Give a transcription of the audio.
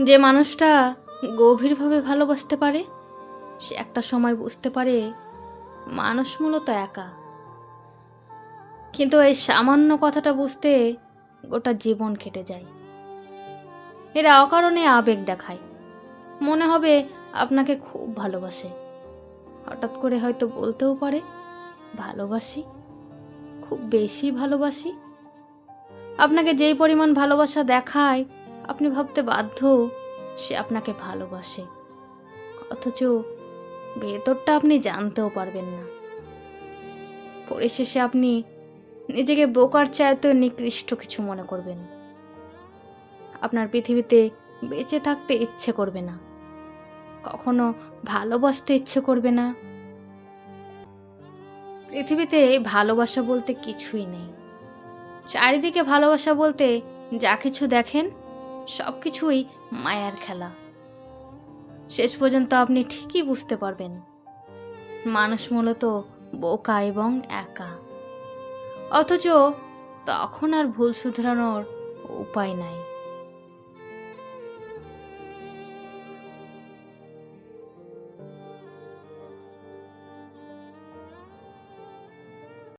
যে মানুষটা গভীরভাবে ভালোবাসতে পারে, সে একটা সময় বুঝতে পারে মানুষ মূলত একা। কিন্তু এই সামান্য কথাটা বুঝতে গোটা জীবন কেটে যায়। এরা অকারণে আবেগ দেখায়। মনে হবে আপনাকে খুব ভালোবাসে। হঠাৎ করে হয়তো বলতেও পারে, ভালোবাসি, খুব বেশি ভালোবাসি। আপনাকে যেই পরিমাণ ভালোবাসা দেখায় আপনি ভাবতে বাধ্য, সে আপনাকে ভালোবাসে। অথচ ভেতরটা আপনি জানতেও পারবেন না। পরিশেষে আপনি নিজেকে বোকার চাইতেও নিকৃষ্ট কিছু মনে করবেন। আপনার পৃথিবীতে বেঁচে থাকতে ইচ্ছে করবে না। কখনো ভালোবাসতে ইচ্ছে করবে না। পৃথিবীতে ভালোবাসা বলতে কিছুই নেই। চারিদিকে ভালোবাসা বলতে যা কিছু দেখেন সব কিছুই মায়ার খেলা। শেষ পর্যন্ত আপনি ঠিকই বুঝতে পারবেন। মানুষ মূলত বোকা এবং একা। অথচ তখন আর ভুল শুধরানোর উপায় নাই।